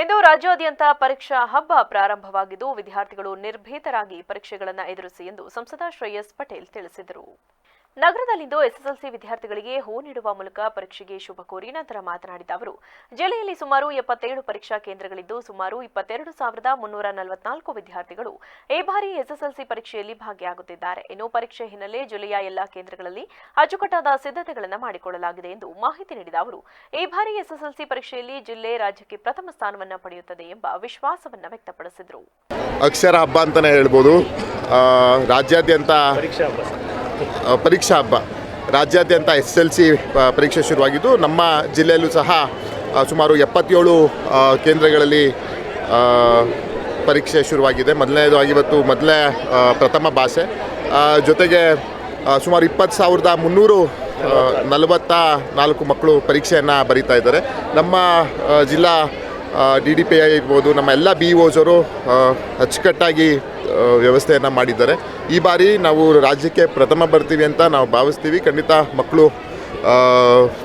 ಇಂದು ರಾಜ್ಯಾದ್ಯಂತ ಪರೀಕ್ಷಾ ಹಬ್ಬ ಪ್ರಾರಂಭವಾಗಿದ್ದು ವಿದ್ಯಾರ್ಥಿಗಳು ನಿರ್ಭೀತರಾಗಿ ಪರೀಕ್ಷೆಗಳನ್ನು ಎದುರಿಸಿ ಎಂದು ಸಂಸದ ಶ್ರೇಯಸ್ ಪಟೇಲ್ ತಿಳಿಸಿದರು. ನಗರದಲ್ಲಿಂದು ಎಸ್ಎಸ್ಎಲ್ಸಿ ವಿದ್ಯಾರ್ಥಿಗಳಿಗೆ ಹೂ ನೀಡುವ ಮೂಲಕ ಪರೀಕ್ಷೆಗೆ ಶುಭ ಕೋರಿ ನಂತರ ಮಾತನಾಡಿದ ಅವರು ಜಿಲ್ಲೆಯಲ್ಲಿ ಸುಮಾರು ಎಪ್ಪತ್ತೇಳು ಪರೀಕ್ಷಾ ಕೇಂದ್ರಗಳಿದ್ದು ಸುಮಾರು ಇಪ್ಪತ್ತೆರಡು ಸಾವಿರದ ಮುನ್ನೂರ ನಲವತ್ನಾಲ್ಕು ವಿದ್ಯಾರ್ಥಿಗಳು ಈ ಬಾರಿ ಎಸ್ಎಸ್ಎಲ್ಸಿ ಪರೀಕ್ಷೆಯಲ್ಲಿ ಭಾಗಿಯಾಗುತ್ತಿದ್ದಾರೆ. ಇನ್ನು ಪರೀಕ್ಷೆ ಹಿನ್ನೆಲೆ ಜಿಲ್ಲೆಯ ಎಲ್ಲಾ ಕೇಂದ್ರಗಳಲ್ಲಿ ಅಚ್ಚುಕಟ್ಟಾದ ಸಿದ್ಧತೆಗಳನ್ನು ಮಾಡಿಕೊಳ್ಳಲಾಗಿದೆ ಎಂದು ಮಾಹಿತಿ ನೀಡಿದ ಅವರು ಈ ಬಾರಿ ಎಸ್ಎಸ್ಎಲ್ಸಿ ಪರೀಕ್ಷೆಯಲ್ಲಿ ಜಿಲ್ಲೆ ರಾಜ್ಯಕ್ಕೆ ಪ್ರಥಮ ಸ್ಥಾನವನ್ನು ಪಡೆಯುತ್ತದೆ ಎಂಬ ವಿಶ್ವಾಸವನ್ನು ವ್ಯಕ್ತಪಡಿಸಿದರು. ಅಕ್ಷರ ಹಬ್ಬ ಅಂತಲೇ ಹೇಳ್ಬೋದು. ಆ, ರಾಜ್ಯಾದ್ಯಂತ ಪರೀಕ್ಷಾ ಹಬ್ಬ. ರಾಜ್ಯಾದ್ಯಂತ ಎಸ್ ಎಲ್ ಸಿ ಪರೀಕ್ಷೆ ಶುರುವಾಗಿದ್ದು, ನಮ್ಮ ಜಿಲ್ಲೆಯಲ್ಲೂ ಸಹ ಸುಮಾರು ಎಪ್ಪತ್ತೇಳು ಕೇಂದ್ರಗಳಲ್ಲಿ ಪರೀಕ್ಷೆ ಶುರುವಾಗಿದೆ. ಮೊದಲನೇದಾಗಿ ಇವತ್ತು ಮೊದಲೇ ಪ್ರಥಮ ಭಾಷೆ. ಜೊತೆಗೆ ಸುಮಾರು ಇಪ್ಪತ್ತು ಸಾವಿರದ ಮುನ್ನೂರು ನಲವತ್ತ ನಾಲ್ಕು ಮಕ್ಕಳು ಪರೀಕ್ಷೆಯನ್ನು ಬರೀತಾ ಇದ್ದಾರೆ. ನಮ್ಮ ಜಿಲ್ಲಾ ಡಿ ಡಿ ಪಿ ಐ ಇರ್ಬೋದು ನಮ್ಮ ಎಲ್ಲ ಬಿ ಓಸರು ಅಚ್ಚುಕಟ್ಟಾಗಿ ವ್ಯವಸ್ಥೆಯನ್ನು ಮಾಡಿದ್ದಾರೆ. ಈ ಬಾರಿ ನಾವು ರಾಜ್ಯಕ್ಕೆ ಪ್ರಥಮ ಬರ್ತೀವಿ ಅಂತ ನಾವು ಭಾವಿಸ್ತೀವಿ. ಖಂಡಿತ ಮಕ್ಕಳು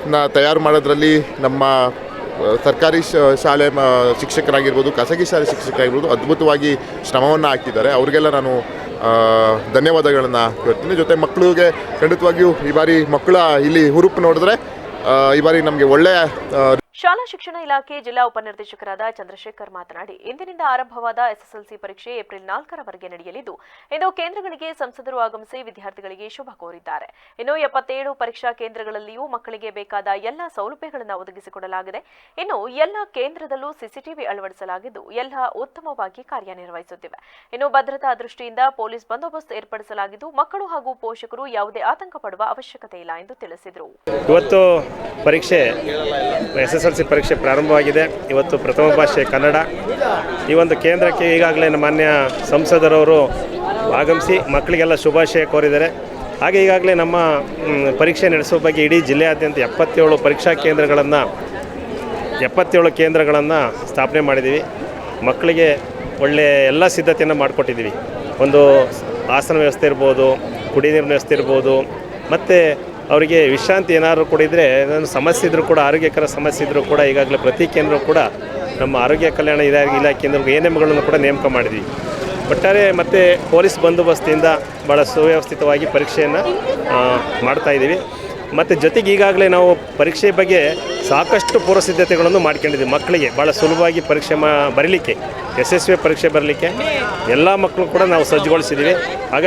ನ ತಯಾರು ಮಾಡೋದ್ರಲ್ಲಿ ನಮ್ಮ ಸರ್ಕಾರಿ ಶಾಲೆ ಮ- ಶಿಕ್ಷಕರಾಗಿರ್ಬೋದು, ಖಾಸಗಿ ಶಾಲೆ ಶಿಕ್ಷಕರಾಗಿರ್ಬೋದು ಅದ್ಭುತವಾಗಿ ಶ್ರಮವನ್ನು ಹಾಕಿದ್ದಾರೆ. ಅವರಿಗೆಲ್ಲ ನಾನು ಧನ್ಯವಾದಗಳನ್ನು ಹೇಳ್ತೀನಿ. ಜೊತೆ ಮಕ್ಕಳಿಗೆ ಖಂಡಿತವಾಗಿಯೂ ಈ ಬಾರಿ ಮಕ್ಕಳ ಇಲ್ಲಿ ಹುರುಪು ನೋಡಿದ್ರೆ ಈ ಬಾರಿ ನಮಗೆ ಒಳ್ಳೆಯ ಶಾಲಾ ಶಿಕ್ಷಣ ಇಲಾಖೆ ಜಿಲ್ಲಾ ಉಪನಿರ್ದೇಶಕರಾದ ಚಂದ್ರಶೇಖರ್ ಮಾತನಾಡಿ, ಇಂದಿನಿಂದ ಆರಂಭವಾದ ಎಸ್ಎಸ್ಎಲ್ಸಿ ಪರೀಕ್ಷೆ ಏಪ್ರಿಲ್ ನಾಲ್ಕರವರೆಗೆ ನಡೆಯಲಿದ್ದು, ಇಂದು ಕೇಂದ್ರಗಳಿಗೆ ಸಂಸದರು ಆಗಮಿಸಿ ವಿದ್ಯಾರ್ಥಿಗಳಿಗೆ ಶುಭ ಕೋರಿದ್ದಾರೆ. ಇನ್ನು ಎಪ್ಪತ್ತೇಳು ಪರೀಕ್ಷಾ ಕೇಂದ್ರಗಳಲ್ಲಿಯೂ ಮಕ್ಕಳಿಗೆ ಬೇಕಾದ ಎಲ್ಲ ಸೌಲಭ್ಯಗಳನ್ನು ಒದಗಿಸಿಕೊಡಲಾಗಿದೆ. ಇನ್ನು ಎಲ್ಲ ಕೇಂದ್ರದಲ್ಲೂ ಸಿಸಿಟಿವಿ ಅಳವಡಿಸಲಾಗಿದ್ದು, ಎಲ್ಲ ಉತ್ತಮವಾಗಿ ಕಾರ್ಯನಿರ್ವಹಿಸುತ್ತಿವೆ. ಇನ್ನು ಭದ್ರತಾ ದೃಷ್ಟಿಯಿಂದ ಪೊಲೀಸ್ ಬಂದೋಬಸ್ತ್ ಏರ್ಪಡಿಸಲಾಗಿದ್ದು, ಮಕ್ಕಳು ಹಾಗೂ ಪೋಷಕರು ಯಾವುದೇ ಆತಂಕ ಪಡುವ ಅವಶ್ಯಕತೆ ಇಲ್ಲ ಎಂದು ತಿಳಿಸಿದರು. ಇವತ್ತು ಪರೀಕ್ಷೆ ಎಸ್ ಎಲ್ ಸಿ ಪರೀಕ್ಷೆ ಪ್ರಾರಂಭವಾಗಿದೆ. ಇವತ್ತು ಪ್ರಥಮ ಭಾಷೆ ಕನ್ನಡ. ಈ ಒಂದು ಕೇಂದ್ರಕ್ಕೆ ಈಗಾಗಲೇ ಮಾನ್ಯ ಸಂಸದರವರು ಆಗಮಿಸಿ ಮಕ್ಕಳಿಗೆಲ್ಲ ಶುಭಾಶಯ ಕೋರಿದ್ದಾರೆ. ಹಾಗೆ ಈಗಾಗಲೇ ನಮ್ಮ ಪರೀಕ್ಷೆ ನಡೆಸುವ ಬಗ್ಗೆ ಇಡೀ ಜಿಲ್ಲೆಯಾದ್ಯಂತ ಎಪ್ಪತ್ತೇಳು ಪರೀಕ್ಷಾ ಕೇಂದ್ರಗಳನ್ನು, ಎಪ್ಪತ್ತೇಳು ಕೇಂದ್ರಗಳನ್ನು ಸ್ಥಾಪನೆ ಮಾಡಿದ್ದೀವಿ. ಮಕ್ಕಳಿಗೆ ಒಳ್ಳೆಯ ಎಲ್ಲ ಸಿದ್ಧತೆಯನ್ನು ಮಾಡಿಕೊಟ್ಟಿದ್ದೀವಿ. ಒಂದು ಆಸನ ವ್ಯವಸ್ಥೆ ಇರ್ಬೋದು ಕುಡಿ ನೀರಿನ ವ್ಯವಸ್ಥೆ ಇರ್ಬೋದು, ಮತ್ತು ಅವರಿಗೆ ವಿಶ್ರಾಂತಿ ಏನಾದರೂ ಕೂಡ ಇದ್ದರೆ ಏನಾದ್ರು ಸಮಸ್ಯೆ ಇದ್ದರೂ ಕೂಡ, ಆರೋಗ್ಯಕರ ಸಮಸ್ಯೆ ಇದ್ದರೂ ಕೂಡ, ಈಗಾಗಲೇ ಪ್ರತಿ ಕೇಂದ್ರ ಕೂಡ ನಮ್ಮ ಆರೋಗ್ಯ ಕಲ್ಯಾಣ ಇಲಾಖೆ ಇಲಾಖೆಯಿಂದ ಎ ಎಮ್ಗಳನ್ನು ಕೂಡ ನೇಮಕ ಮಾಡಿದ್ವಿ. ಒಟ್ಟಾರೆ ಮತ್ತು ಪೊಲೀಸ್ ಬಂದೋಬಸ್ತಿಂದ ಭಾಳ ಸುವ್ಯವಸ್ಥಿತವಾಗಿ ಪರೀಕ್ಷೆಯನ್ನು ಮಾಡ್ತಾಯಿದ್ದೀವಿ ಮತ್ತು ಜೊತೆಗೆ ಈಗಾಗಲೇ ನಾವು ಪರೀಕ್ಷೆ ಬಗ್ಗೆ ಸಾಕಷ್ಟು ಪೂರ್ವ ಸಿದ್ಧತೆಗಳನ್ನು ಮಾಡ್ಕೊಂಡಿದ್ದೀವಿ. ಮಕ್ಕಳಿಗೆ ಭಾಳ ಸುಲಭವಾಗಿ ಪರೀಕ್ಷೆ ಮಾ, ಬರೀಲಿಕ್ಕೆ, ಯಶಸ್ವಿ ಪರೀಕ್ಷೆ ಬರಲಿಕ್ಕೆ ಎಲ್ಲ ಮಕ್ಕಳು ಕೂಡ ನಾವು ಸಜ್ಜುಗೊಳಿಸಿದ್ದೀವಿ. ಹಾಗಾಗಿ